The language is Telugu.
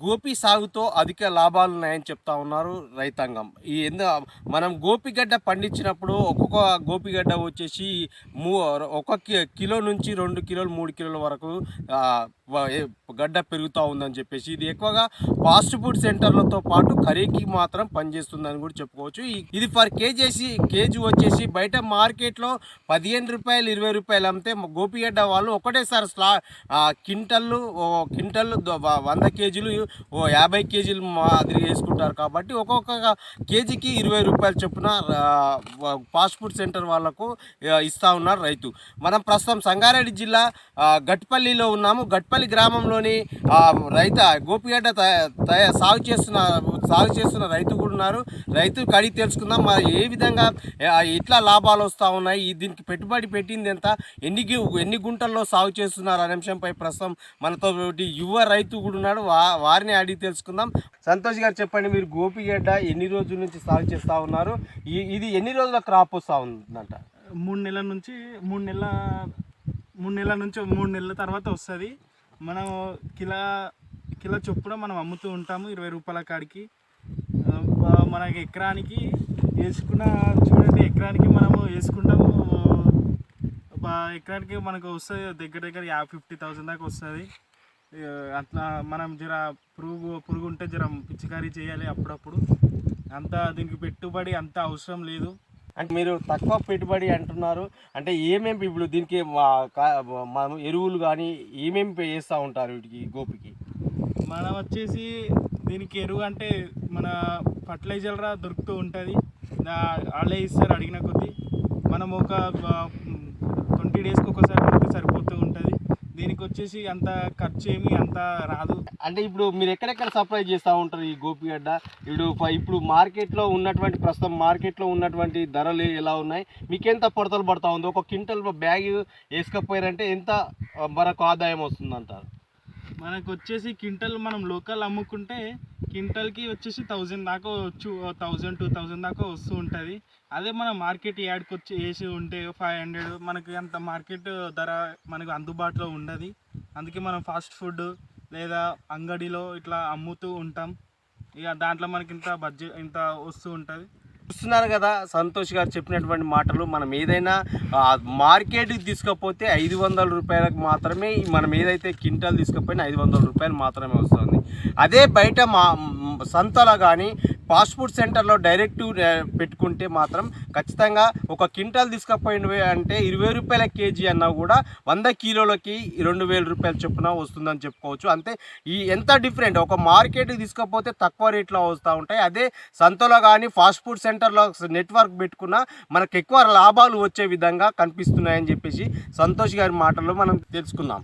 గోపి సాగుతో అధిక లాభాలు ఉన్నాయని చెప్తా ఉన్నారు రైతాంగం. ఈ ఎందు మనం గోపిగడ్డ పండించినప్పుడు ఒక్కొక్క గోపిగడ్డ వచ్చేసి మూ ఒక కిలో నుంచి రెండు కిలోలు మూడు కిలోల వరకు గడ్డ పెరుగుతూ ఉందని చెప్పేసి ఇది ఎక్కువగా ఫాస్ట్ ఫుడ్ సెంటర్లతో పాటు కర్రీకి మాత్రం పనిచేస్తుందని కూడా చెప్పుకోవచ్చు. ఇది ఫర్ కేజీసి కేజీ వచ్చేసి బయట మార్కెట్లో పదిహేను రూపాయలు ఇరవై రూపాయలు అమ్మితే గోపిగడ్డ వాళ్ళు ఒకటేసారి స్లా ఆ, క్వింటల్లు వంద కేజీలు ఓ యాభై కేజీలు మాదిరి వేసుకుంటారు కాబట్టి ఒక్కొక్క కేజీకి ఇరవై రూపాయలు చొప్పున ఫాస్ట్ ఫుడ్ సెంటర్ వాళ్ళకు ఇస్తా ఉన్నారు రైతు. మనం ప్రస్తుతం సంగారెడ్డి జిల్లా గట్పల్లిలో ఉన్నాము. గట్పల్లి గ్రామంలోని రైత గోపిగడ్డ తయ- సాగు చేస్తున్న సాగు చేస్తున్న రైతు కూడా ఉన్నారు. రైతు కడిగి తెలుసుకుందాం మరి ఏ విధంగా ఎట్లా లాభాలు వస్తూ ఉన్నాయి? దీనికి పెట్టుబడి పెట్టింది ఎంత? ఎన్ని ఎన్ని గుంటల్లో సాగు చేస్తున్నారు? అనే అంశంపై ప్రస్తుతం మనతో యువ రైతు కూడా ఉన్నాడు. వా వారిని అడిగి తెలుసుకుందాం. సంతోష్ గారు చెప్పండి మీరు గోపిగడ్డ ఎన్ని రోజుల నుంచి సాగు చేస్తూ ఉన్నారు? ఇది ఎన్ని రోజుల క్రాప్ వస్తూ ఉందంట? మూడు నెలల నుంచి మూడు నెలల మూడు నెలల నుంచి మూడు నెలల తర్వాత వస్తుంది. మనం కిలో కిలో చొప్పున మనం అమ్ముతూ ఉంటాము ఇరవై రూపాయల కాడికి. మనకి ఎకరానికి వేసుకున్న చూడండి ఎకరానికి మనము వేసుకుంటాము ఎకరానికి మనకు వస్తుంది దగ్గర దగ్గర యా ఫిఫ్టీ థౌసండ్ దాకా వస్తుంది అట్లా మనం జర పురుగు పురుగు ఉంటే జర పిచ్చికారీ చేయాలి అప్పుడప్పుడు. అంత దీనికి పెట్టుబడి అంత అవసరం లేదు. అంటే మీరు తక్కువ పెట్టుబడి అంటున్నారు. అంటే ఏమేమి ఇప్పుడు దీనికి మా- కా- మనం ఎరువులు కానీ ఏమేమి వేస్తూ ఉంటారు వీటికి గోపికి? మనం వచ్చేసి దీనికి ఎరువు అంటే మన ఫర్టిలైజర్గా దొరుకుతూ ఉంటుంది. వాళ్ళే ఇస్తారు అడిగిన కొద్దీ. మనం ఒక ట్వంటీ డేస్కి ఒకసారి కొడితే సరిపోతూ ఉంటుంది. దీనికి వచ్చేసి అంత ఖర్చు ఏమి అంత రాదు. అంటే ఇప్పుడు మీరు ఎక్కడెక్కడ సప్లై చేస్తూ ఉంటారు ఈ గోపిగడ్డ ఇప్పుడు ఇప్పుడు మార్కెట్లో ఉన్నటువంటి ప్రస్తుతం మార్కెట్లో ఉన్నటువంటి ధరలు ఎలా ఉన్నాయి? మీకు ఎంత పొడతలు పడతా ఉంది? ఒక క్వింటల్ బ్యాగ్ వేసుకపోయారంటే ఎంత ఆ, మనకు ఆదాయం వస్తుందంటారు? మనకు వచ్చేసి క్వింటల్ మనం లోకల్ అమ్ముకుంటే క్వింటల్కి వచ్చేసి థౌజండ్ దాకా వచ్చు థౌజండ్ టూ థౌజండ్ దాకా వస్తూ ఉంటుంది. అదే మనం మార్కెట్ యాడ్కి వచ్చి వేసి ఉంటే ఫైవ్ హండ్రెడ్ మనకి అంత మార్కెట్ ధర మనకు అందుబాటులో ఉండదు. అందుకే మనం ఫాస్ట్ ఫుడ్ లేదా అంగడిలో ఇట్లా అమ్ముతూ ఉంటాం. ఇక దాంట్లో మనకి ఇంత బడ్జెట్ ఇంత వస్తూ ఉంటుంది. చూస్తున్నారు కదా సంతోష్ గారు చెప్పినటువంటి మాటలు మనం ఏదైనా మార్కెట్కి తీసుకపోతే ఐదు వందల రూపాయలకు మాత్రమే మనం ఏదైతే క్వింటాల్ తీసుకపోయినా ఐదు వందల రూపాయలు మాత్రమే వస్తుంది. అదే బయట మా సంతలో కానీ ఫాస్ట్ ఫుడ్ సెంటర్లో డైరెక్ట్ పెట్టుకుంటే మాత్రం ఖచ్చితంగా ఒక క్వింటాల్ తీసుకపోయినవి అంటే ఇరవై రూపాయల కేజీ అన్నా కూడా వంద కిలోలకి రెండు వేల రూపాయల చొప్పున వస్తుందని చెప్పుకోవచ్చు. అంతే ఈ ఎంత డిఫరెంట్? ఒక మార్కెట్కి తీసుకపోతే తక్కువ రేట్లో వస్తూ ఉంటాయి. అదే సంతలో కానీ ఫాస్ట్ ఫుడ్ సెంటర్లో నెట్వర్క్ పెట్టుకున్నా మనకు ఎక్కువ లాభాలు వచ్చే విధంగా కనిపిస్తున్నాయని చెప్పేసి సంతోష్ గారి మాటల్లో మనం తెలుసుకుందాం.